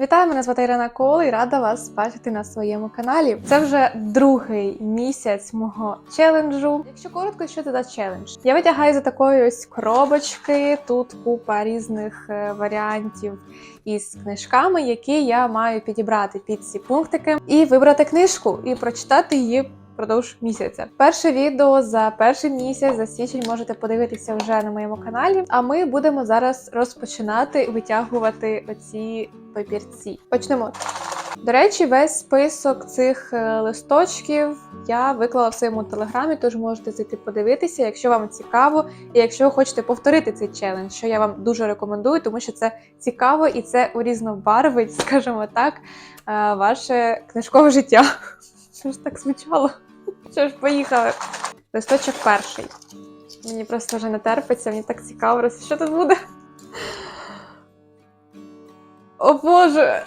Вітаю, мене звати Ірина Кол і рада вас бачити на своєму каналі. Це вже другий місяць мого челенджу. Якщо коротко, що це за челендж? Я витягаю за такої ось коробочки. Тут купа різних е, варіантів із книжками, які я маю підібрати під ці пунктики, і вибрати книжку і прочитати її. Продовж місяця. Перше відео за перший місяць за січень можете подивитися вже на моєму каналі. А ми будемо зараз розпочинати витягувати оці папірці. Почнемо. До речі, весь список цих е, листочків я виклала в своєму телеграмі, тож можете зайти подивитися, якщо вам цікаво, і якщо ви хочете повторити цей челендж, що я вам дуже рекомендую, тому що це цікаво і це урізнобарвить, скажімо так, е, ваше книжкове життя. Що ж так звучало? Що ж, поїхали. Листочок перший. Мені просто вже не терпиться, мені так цікаво, що тут буде. О Боже!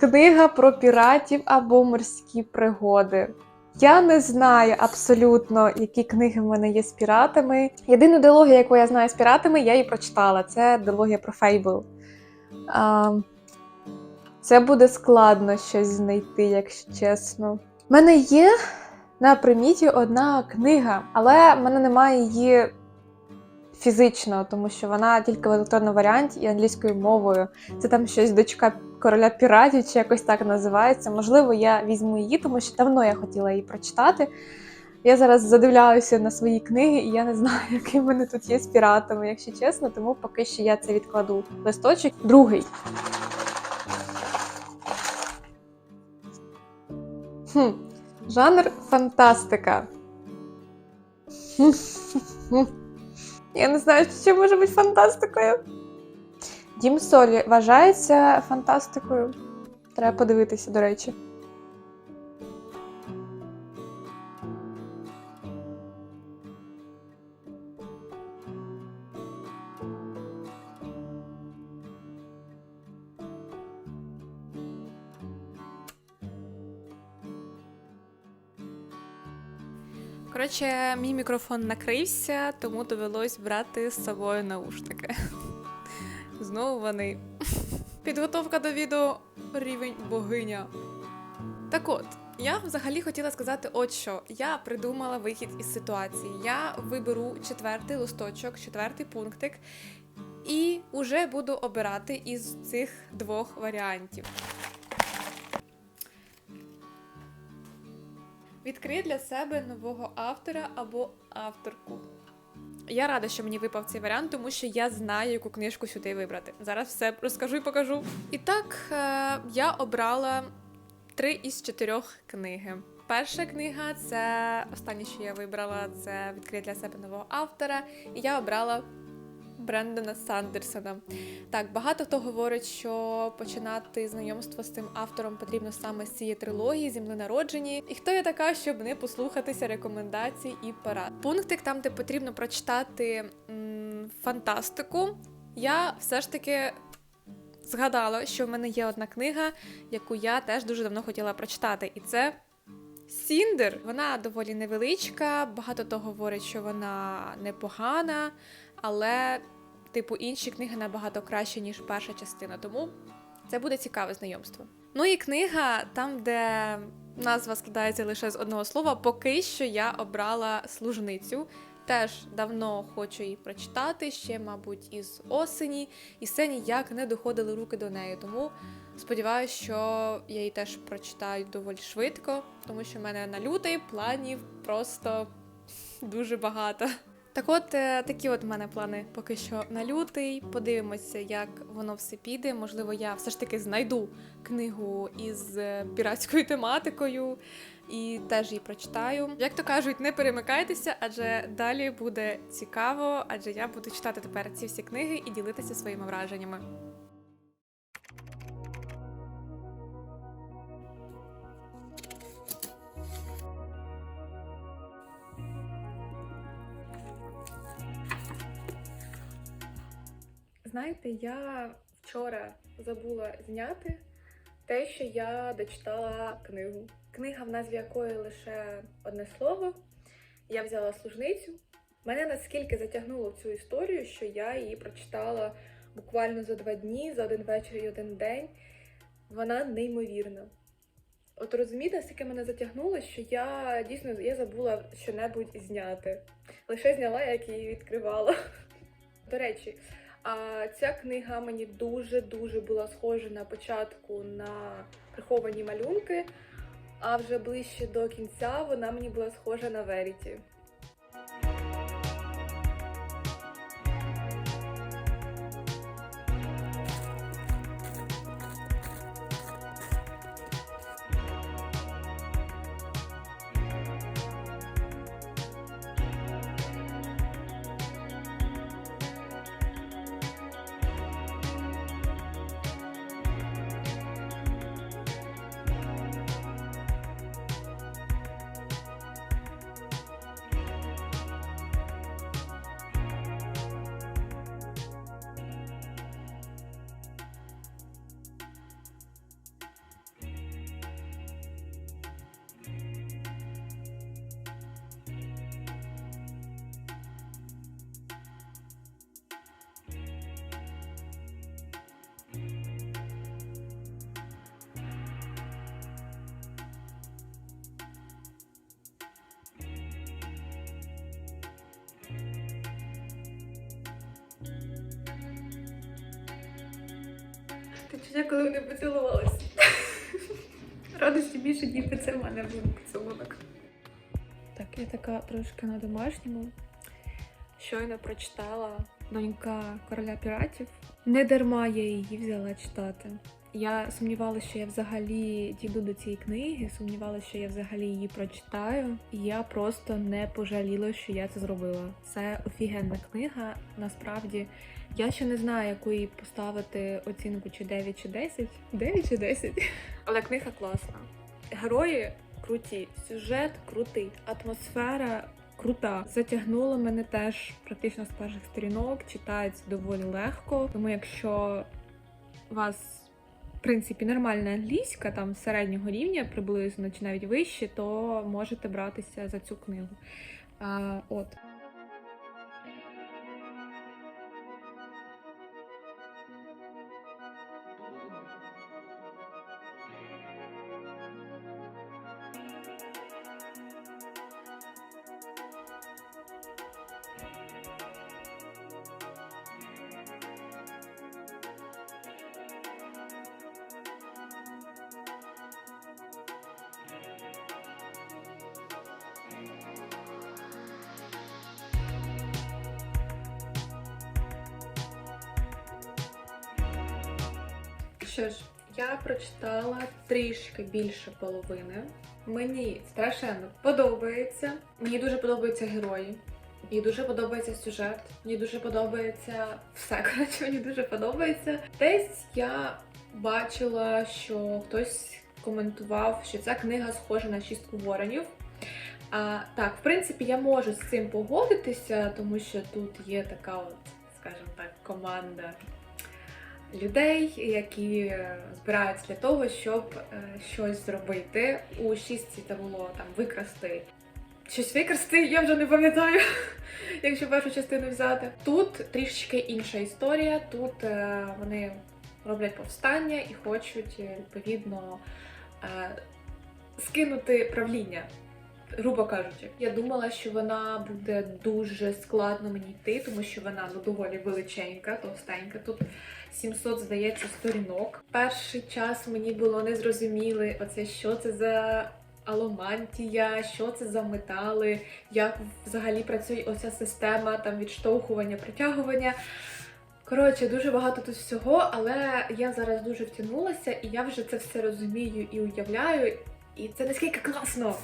Книга про піратів або морські пригоди. Я не знаю абсолютно, які книги в мене є з піратами. Єдина дилогія, яку я знаю з піратами, я її прочитала. Це дилогія про Фейбл. Це буде складно щось знайти, якщо чесно. У мене є на приміті одна книга, але в мене немає її фізично, тому що вона тільки в електронному варіанті і англійською мовою. Це там щось дочка короля піратів чи якось так називається. Можливо, я візьму її, тому що давно я хотіла її прочитати. Я зараз задивляюся на свої книги, і я не знаю, який в мене тут є з піратами, якщо чесно, тому поки що я це відкладу. Листочок другий. Хм. Жанр фантастика. Я не знаю, що може бути фантастикою. Дім Солі вважається фантастикою. Треба подивитися, до речі. Коротше, мій мікрофон накрився, тому довелось брати з собою наушники. Знову вони. Підготовка до відео рівень богиня. Так от, я взагалі хотіла сказати, от що я придумала вихід із ситуації. Я виберу четвертий листочок, четвертий пунктик, і вже буду обирати із цих двох варіантів. Відкрий для себе нового автора або авторку. Я рада, що мені випав цей варіант, тому що я знаю, яку книжку сюди вибрати. Зараз все розкажу і покажу. І так, е, я обрала три із чотирьох книги. Перша книга це останнє, що я вибрала, це відкрий для себе нового автора. І я обрала Брендона Сандерсона. Так, багато хто говорить, що починати знайомство з цим автором потрібно саме з цієї трилогії Земли народжені. І хто я така, щоб не послухатися рекомендацій і порад? Пунктик там, де потрібно прочитати м, фантастику. Я все ж таки згадала, що в мене є одна книга, яку я теж дуже давно хотіла прочитати, і це. Сіндер, вона доволі невеличка, багато хто говорить, що вона непогана, але, типу, інші книги набагато краще, ніж перша частина, тому це буде цікаве знайомство. Ну і книга, там, де назва складається лише з одного слова, поки що я обрала служницю. Теж давно хочу її прочитати, ще, мабуть, із осені, і все ніяк не доходили руки до неї. Тому сподіваюся, що я її теж прочитаю доволі швидко, тому що в мене на лютий планів просто дуже багато. Так от, е, такі от в мене плани поки що на лютий. Подивимося, як воно все піде. Можливо, я все ж таки знайду книгу із е, піратською тематикою і теж її прочитаю. Як то кажуть, не перемикайтеся, адже далі буде цікаво, адже я буду читати тепер ці всі книги і ділитися своїми враженнями. Знаєте, я вчора забула зняти те, що я дочитала книгу. Книга, в назві якої лише одне слово. Я взяла служницю. Мене наскільки затягнуло в цю історію, що я її прочитала буквально за два дні, за один вечір і один день. Вона неймовірна. От розумієте, наскільки мене затягнуло, що я дійсно я забула що-небудь зняти. Лише зняла, як її відкривала. До речі, ця книга мені дуже-дуже була схожа на початку на приховані малюнки, а вже ближче до кінця вона мені була схожа на Веріті. Ти чуття, коли вони поцілувалися. Радості більше ніби це в мене був поцілунок. Так, я така трошки на домашньому. Щойно прочитала донька короля піратів. Не дарма я її взяла читати. Я сумнівалася, що я взагалі дійду до цієї книги, сумнівалася, що я взагалі її прочитаю. І я просто не пожаліла, що я це зробила. Це офігенна книга. Насправді, я ще не знаю, яку їй поставити оцінку чи 9 чи 10. 9 чи 10. Але книга класна. Герої круті, сюжет крутий, атмосфера крута. Затягнула мене теж практично з перших сторінок, читається доволі легко. Тому якщо вас принципі нормальна англійська, там середнього рівня, приблизно чи навіть вище, то можете братися за цю книгу. А, от. Що ж, я прочитала трішки більше половини. Мені страшенно подобається. Мені дуже подобаються герої. Мені дуже подобається сюжет. Мені дуже подобається все. Коротше, мені дуже подобається. Десь я бачила, що хтось коментував, що ця книга схожа на шістку воронів. А, так, в принципі, я можу з цим погодитися, тому що тут є така, от, скажімо так, команда людей, які збираються для того, щоб е, щось зробити. У шістці це було там викрасти. Щось викрасти, я вже не пам'ятаю, якщо першу частину взяти. Тут трішечки інша історія. Тут е, вони роблять повстання і хочуть е, відповідно е, скинути правління. Грубо кажучи, я думала, що вона буде дуже складно мені йти, тому що вона ну, доволі величенька, товстенька. Тут 700, здається, сторінок. Перший час мені було незрозуміло, оце що це за аломантія, що це за метали, як взагалі працює оця система там відштовхування, притягування. Коротше, дуже багато тут всього, але я зараз дуже втягнулася, і я вже це все розумію і уявляю. І це наскільки класно!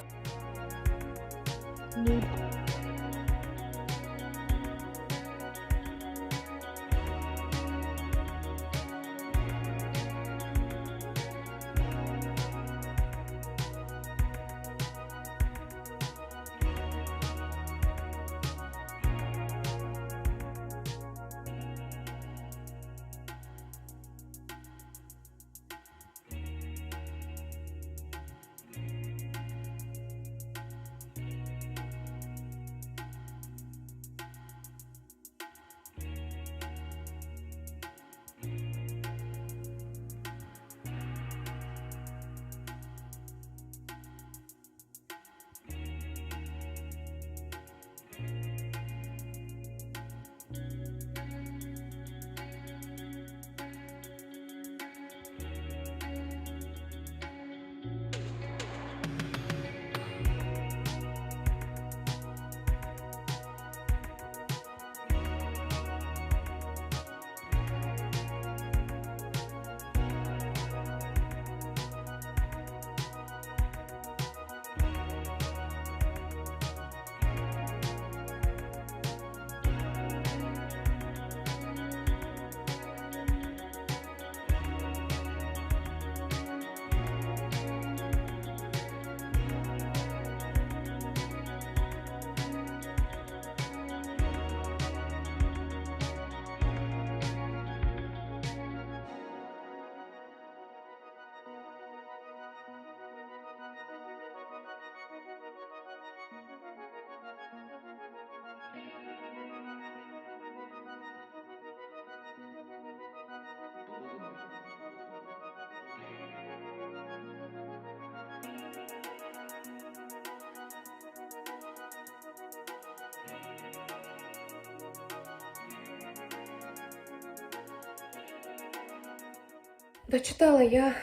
Дочитала я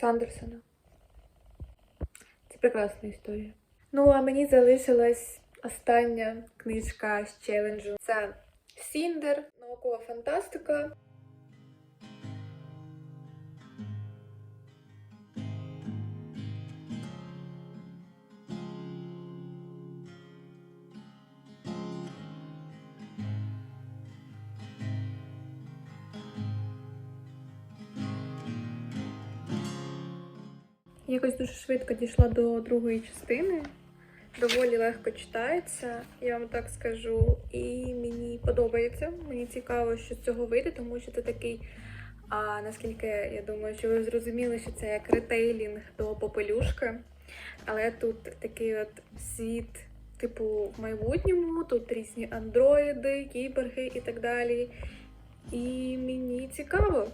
Сандерсона. Це прекрасна історія. Ну, а мені залишилась остання книжка з челенджу. Це Сіндер, наукова фантастика. Якось дуже швидко дійшла до другої частини. Доволі легко читається, я вам так скажу. І мені подобається. Мені цікаво, що з цього вийде, тому що це такий. А наскільки я думаю, що ви зрозуміли, що це як ретейлінг до попелюшки. Але тут такий от світ, типу, в майбутньому, тут різні андроїди, кіберги і так далі. І мені цікаво.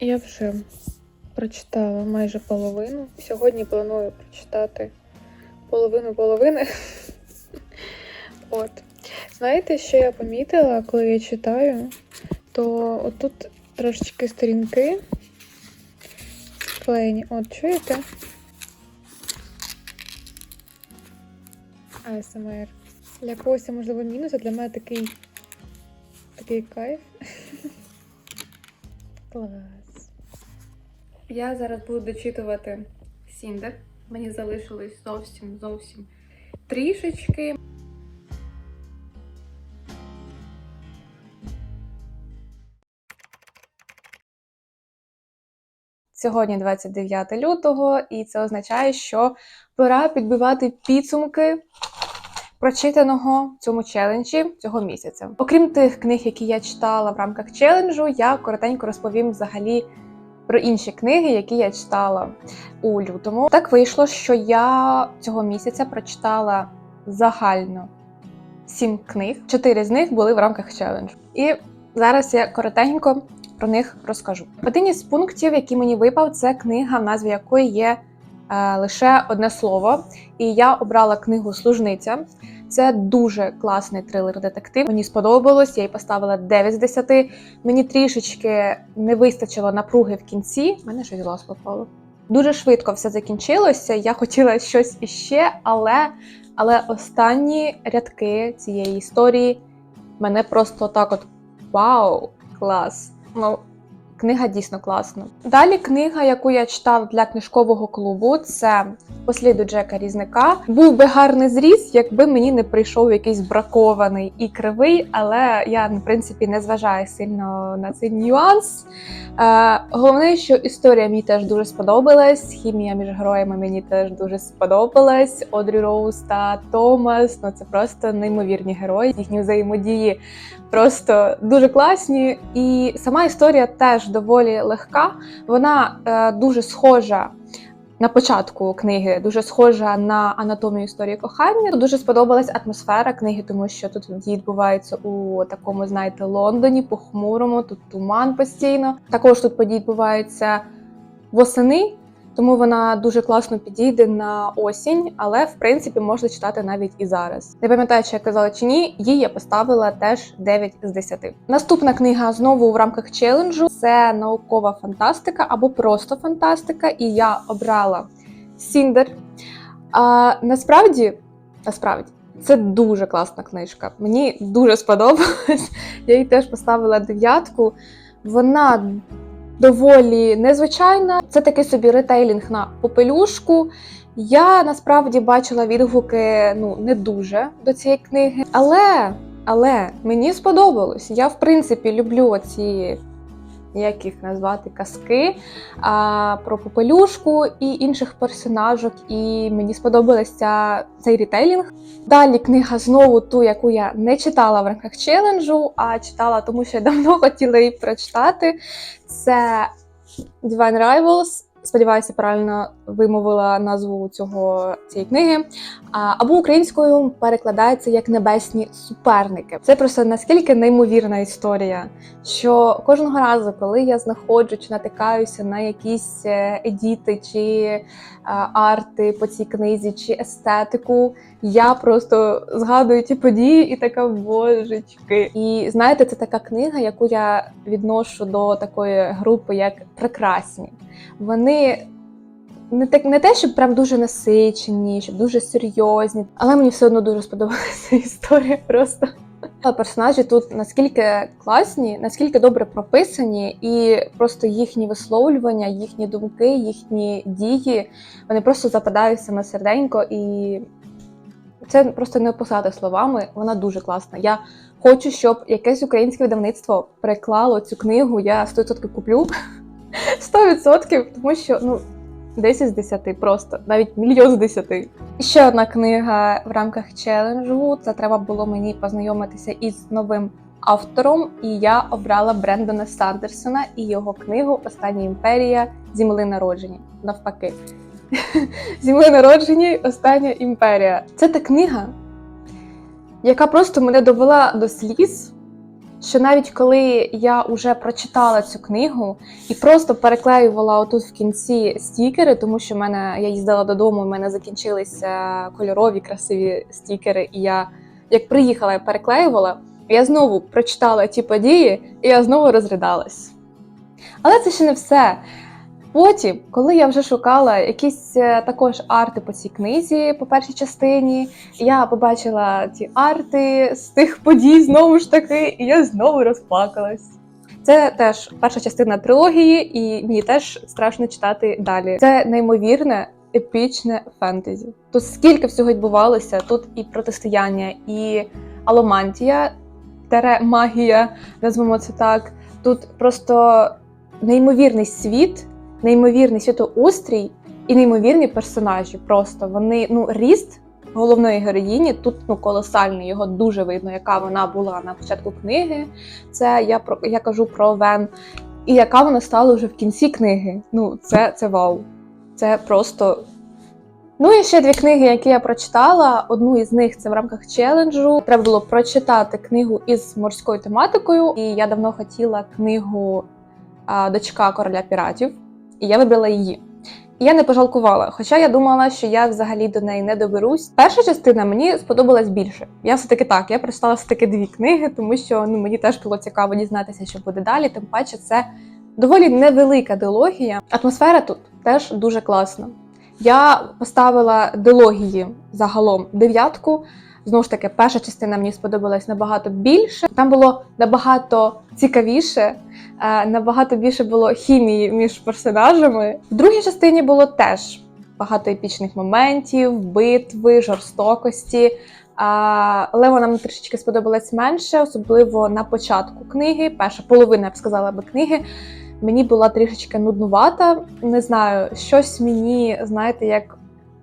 Я вже прочитала майже половину. Сьогодні планую прочитати половину половини. От. Знаєте, що я помітила, коли я читаю, то отут трошечки сторінки склеєні. От, чуєте? АСМР. Для когось це, можливо, мінус, а для мене такий такий кайф. Клас. Я зараз буду дочитувати Сіндер. Мені залишилось зовсім зовсім трішечки. Сьогодні 29 лютого, і це означає, що пора підбивати підсумки прочитаного в цьому челенджі цього місяця. Окрім тих книг, які я читала в рамках челенджу, я коротенько розповім взагалі про інші книги, які я читала у лютому. Так вийшло, що я цього місяця прочитала загально сім книг. Чотири з них були в рамках челенджу. І зараз я коротенько про них розкажу. Один із пунктів, який мені випав, це книга, в назві якої є е, лише одне слово. І я обрала книгу Служниця. Це дуже класний трилер-детектив. Мені сподобалось, я їй поставила 9 з 10. Мені трішечки не вистачило напруги в кінці. У мене щось глаз попало. Дуже швидко все закінчилося. Я хотіла щось іще, але, але останні рядки цієї історії мене просто так от вау, клас. Ну, книга дійсно класна. Далі книга, яку я читав для книжкового клубу, це Посліду Джека Різника. Був би гарний зріз, якби мені не прийшов якийсь бракований і кривий, але я, в принципі, не зважаю сильно на цей нюанс. Е, головне, що історія мені теж дуже сподобалась. Хімія між героями мені теж дуже сподобалась. Одрі Роуз та Томас. Ну це просто неймовірні герої. Їхні взаємодії просто дуже класні. І сама історія теж доволі легка. Вона е, дуже схожа. На початку книги дуже схожа на анатомію історії кохання. Тут дуже сподобалась атмосфера книги, тому що тут дії відбуваються у такому, знаєте, Лондоні, похмурому, тут туман постійно. Також тут події відбуваються восени, тому вона дуже класно підійде на осінь, але в принципі можна читати навіть і зараз. Не пам'ятаю, чи я казала чи ні, їй я поставила теж 9 з 10. Наступна книга знову в рамках челенджу це наукова фантастика або просто фантастика, і я обрала Сіндер. А насправді, насправді. Це дуже класна книжка. Мені дуже сподобалась. Я їй теж поставила дев'ятку. Вона доволі незвичайна. Це такий собі ретейлінг на попелюшку. Я насправді бачила відгуки ну не дуже до цієї книги, але, але мені сподобалось. Я в принципі люблю ці. Як їх назвати казки а, про попелюшку і інших персонажок, і мені сподобався цей рітейлінг. Далі книга знову ту, яку я не читала в рамках челенджу, а читала, тому що я давно хотіла її прочитати. Це Divine Rivals. Сподіваюся, правильно вимовила назву цього цієї книги. Або українською перекладається як небесні суперники. Це просто наскільки неймовірна історія, що кожного разу, коли я знаходжу чи натикаюся на якісь е, едіти чи е, арти по цій книзі, чи естетику, я просто згадую ті події і така божечки. І знаєте, це така книга, яку я відношу до такої групи, як прекрасні. Вони не так не те, щоб прям дуже насичені, щоб дуже серйозні, але мені все одно дуже сподобалася історія просто. Персонажі тут наскільки класні, наскільки добре прописані, і просто їхні висловлювання, їхні думки, їхні дії, вони просто западають саме серденько, і це просто не описати словами. Вона дуже класна. Я хочу, щоб якесь українське видавництво переклало цю книгу. Я 100% куплю 100%, тому що ну 10 з 10 просто, навіть мільйон з 10. Ще одна книга в рамках челенджу. Це треба було мені познайомитися із новим автором, і я обрала Брендона Сандерсона і його книгу Остання імперія Зімли народжені. Навпаки. Зімли народжені, Остання імперія. Це та книга, яка просто мене довела до сліз. Що навіть коли я вже прочитала цю книгу і просто переклеювала отут в кінці стікери, тому що в мене я їздила додому, в мене закінчилися кольорові красиві стікери, і я як приїхала, я переклеювала, я знову прочитала ті події, і я знову розридалась. Але це ще не все. Потім, коли я вже шукала якісь е, також арти по цій книзі, по першій частині, я побачила ці арти з тих подій знову ж таки, і я знову розплакалась. Це теж перша частина трилогії, і мені теж страшно читати далі. Це неймовірне, епічне фентезі. Тут скільки всього відбувалося, тут і протистояння, і аломантія, тере магія, назвемо це так. Тут просто неймовірний світ неймовірний світоустрій і неймовірні персонажі. Просто вони ну ріст головної героїні тут ну колосальний. Його дуже видно, яка вона була на початку книги. Це я про я кажу про Вен, і яка вона стала вже в кінці книги. Ну, це, це вау. Це просто. Ну і ще дві книги, які я прочитала. Одну із них це в рамках челенджу. Треба було прочитати книгу із морською тематикою. І я давно хотіла книгу Дочка короля піратів і я вибрала її. І я не пожалкувала, хоча я думала, що я взагалі до неї не доберусь. Перша частина мені сподобалась більше. Я все таки так, я прочитала все таки дві книги, тому що ну мені теж було цікаво дізнатися, що буде далі. Тим паче, це доволі невелика дилогія. Атмосфера тут теж дуже класна. Я поставила дилогії загалом дев'ятку. Знову ж таки, перша частина мені сподобалась набагато більше. Там було набагато цікавіше, набагато більше було хімії між персонажами. В другій частині було теж багато епічних моментів, битви, жорстокості. Але вона мені трішечки сподобалась менше, особливо на початку книги. Перша половина, я б сказала би, книги. Мені була трішечки нуднувата. Не знаю, щось мені, знаєте, як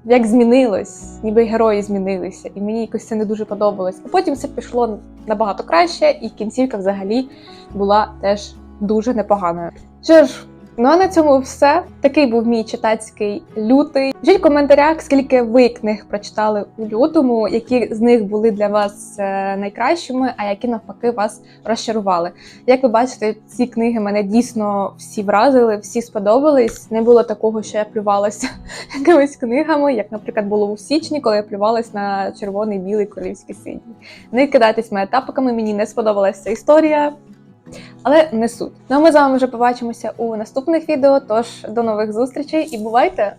як змінилось, ніби герої змінилися, і мені якось це не дуже подобалось. А потім все пішло набагато краще, і кінцівка взагалі була теж дуже непоганою. Що ж, Ну а на цьому все. Такий був мій читацький лютий. Пишіть в коментарях, скільки ви книг прочитали у лютому, які з них були для вас е, найкращими, а які навпаки вас розчарували. Як ви бачите, ці книги мене дійсно всі вразили, всі сподобались. Не було такого, що я плювалася якимись книгами, як, наприклад, було у січні, коли я плювалась на червоний білий королівський синій. Не кидайтесь моїми тапками, мені не сподобалася ця історія. Але не суть. Ну а ми з вами вже побачимося у наступних відео. Тож до нових зустрічей і бувайте!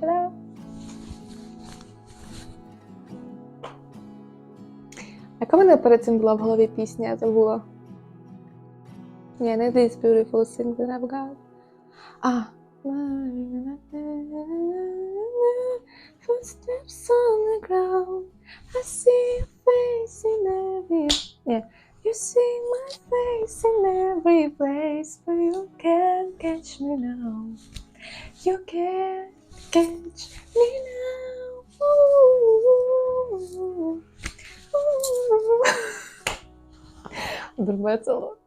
Та-да! Яка в мене перед цим була в голові пісня, я забула? Ні, не These Beautiful Things That I've Got. А. весело.